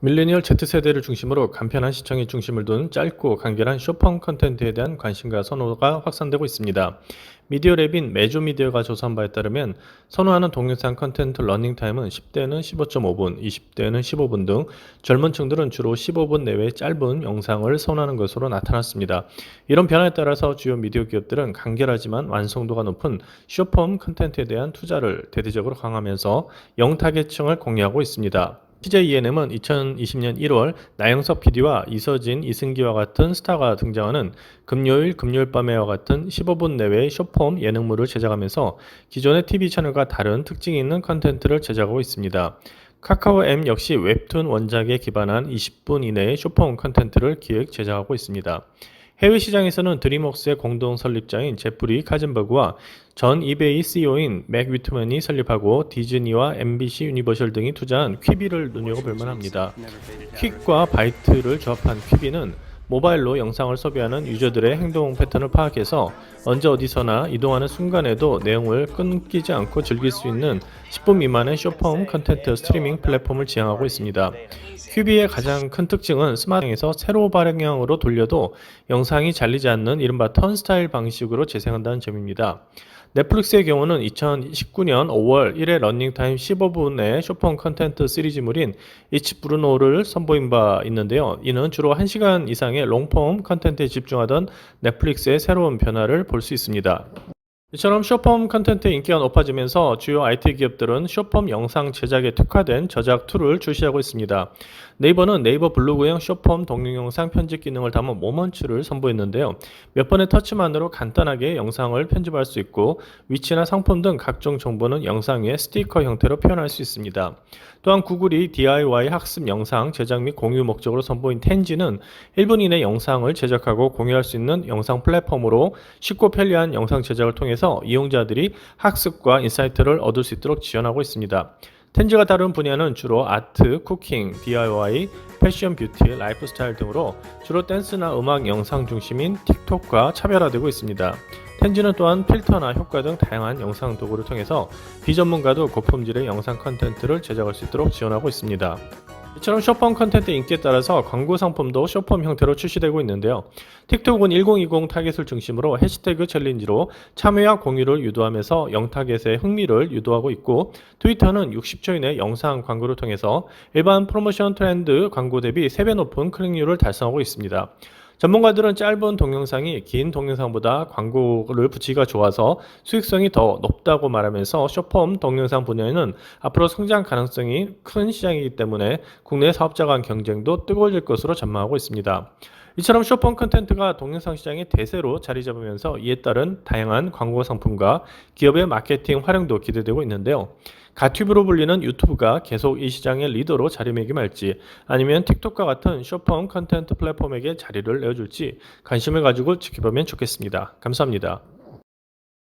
밀레니얼 Z세대를 중심으로 간편한 시청의 중심을 둔 짧고 간결한 쇼펑 컨텐츠에 대한 관심과 선호가 확산되고 있습니다. 미디어 랩인 메조 미디어가 조사한 바에 따르면 선호하는 동영상 컨텐츠 러닝 타임은 10대는 15.5분, 20대는 15분 등 젊은 층들은 주로 15분 내외의 짧은 영상을 선호하는 것으로 나타났습니다. 이런 변화에 따라서 주요 미디어 기업들은 간결하지만 완성도가 높은 쇼폼 컨텐츠에 대한 투자를 대대적으로 강화하면서 영타겟층을 공략하고 있습니다. CJ ENM은 2020년 1월 나영석 PD와 이서진, 이승기와 같은 스타가 등장하는 금요일, 금요일 밤에와 같은 15분 내외의 쇼폼 예능물을 제작하면서 기존의 TV 채널과 다른 특징이 있는 컨텐츠를 제작하고 있습니다. 카카오 M 역시 웹툰 원작에 기반한 20분 이내의 쇼폼 컨텐츠를 기획 제작하고 있습니다. 해외 시장에서는 드림웍스의 공동 설립자인 제프리 카즌버그와 전 이베이 CEO인 맥 위트먼이 설립하고 디즈니와 MBC 유니버셜 등이 투자한 퀴비를 눈여겨볼 만합니다. 퀵과 바이트를 조합한 퀴비는 모바일로 영상을 소비하는 유저들의 행동 패턴을 파악해서 언제 어디서나 이동하는 순간에도 내용을 끊기지 않고 즐길 수 있는 10분 미만의 쇼폼 컨텐츠 스트리밍 플랫폼을 지향하고 있습니다. 큐비의 가장 큰 특징은 스마트에서 세로 발행형으로 돌려도 영상이 잘리지 않는 이른바 턴 스타일 방식으로 재생한다는 점입니다. 넷플릭스의 경우는 2019년 5월 1회 러닝타임 15분의 쇼폰 컨텐츠 시리즈물인 이치 브루노를 선보인 바 있는데요. 이는 주로 1시간 이상의 롱폼 컨텐츠에 집중하던 넷플릭스의 새로운 변화를 볼 수 있습니다. 이처럼 쇼폼 컨텐츠의 인기가 높아지면서 주요 IT 기업들은 쇼폼 영상 제작에 특화된 저작 툴을 출시하고 있습니다. 네이버는 네이버 블로그형 쇼폼 동영상 편집 기능을 담은 모먼츠를 선보였는데요. 몇 번의 터치만으로 간단하게 영상을 편집할 수 있고 위치나 상품 등 각종 정보는 영상 위에 스티커 형태로 표현할 수 있습니다. 또한 구글이 DIY 학습 영상 제작 및 공유 목적으로 선보인 텐지는 1분 이내 영상을 제작하고 공유할 수 있는 영상 플랫폼으로 쉽고 편리한 영상 제작을 통해 서 이용자들이 학습과 인사이트를 얻을 수 있도록 지원하고 있습니다. 텐즈가 다룬 분야는 주로 아트, 쿠킹, DIY, 패션 뷰티, 라이프 스타일 등으로 주로 댄스나 음악 영상 중심인 틱톡과 차별화되고 있습니다. 텐즈는 또한 필터나 효과 등 다양한 영상 도구를 통해서 비전문가도 고품질의 영상 컨텐츠를 제작할 수 있도록 지원하고 있습니다. 이처럼 쇼폼 컨텐츠 인기에 따라서 광고 상품도 쇼폼 형태로 출시되고 있는데요. 틱톡은 1020 타겟을 중심으로 해시태그 챌린지로 참여와 공유를 유도하면서 영타겟의 흥미를 유도하고 있고 트위터는 60초 이내 영상 광고를 통해서 일반 프로모션 트렌드 광고 대비 3배 높은 클릭률을 달성하고 있습니다. 전문가들은 짧은 동영상이 긴 동영상보다 광고를 붙이기가 좋아서 수익성이 더 높다고 말하면서 쇼폼 동영상 분야에는 앞으로 성장 가능성이 큰 시장이기 때문에 국내 사업자 간 경쟁도 뜨거워질 것으로 전망하고 있습니다. 이처럼 쇼폼 컨텐츠가 동영상 시장의 대세로 자리 잡으면서 이에 따른 다양한 광고 상품과 기업의 마케팅 활용도 기대되고 있는데요. 가튜브로 불리는 유튜브가 계속 이 시장의 리더로 자리매김할지 아니면 틱톡과 같은 쇼폼 컨텐츠 플랫폼에게 자리를 내어줄지 관심을 가지고 지켜보면 좋겠습니다. 감사합니다.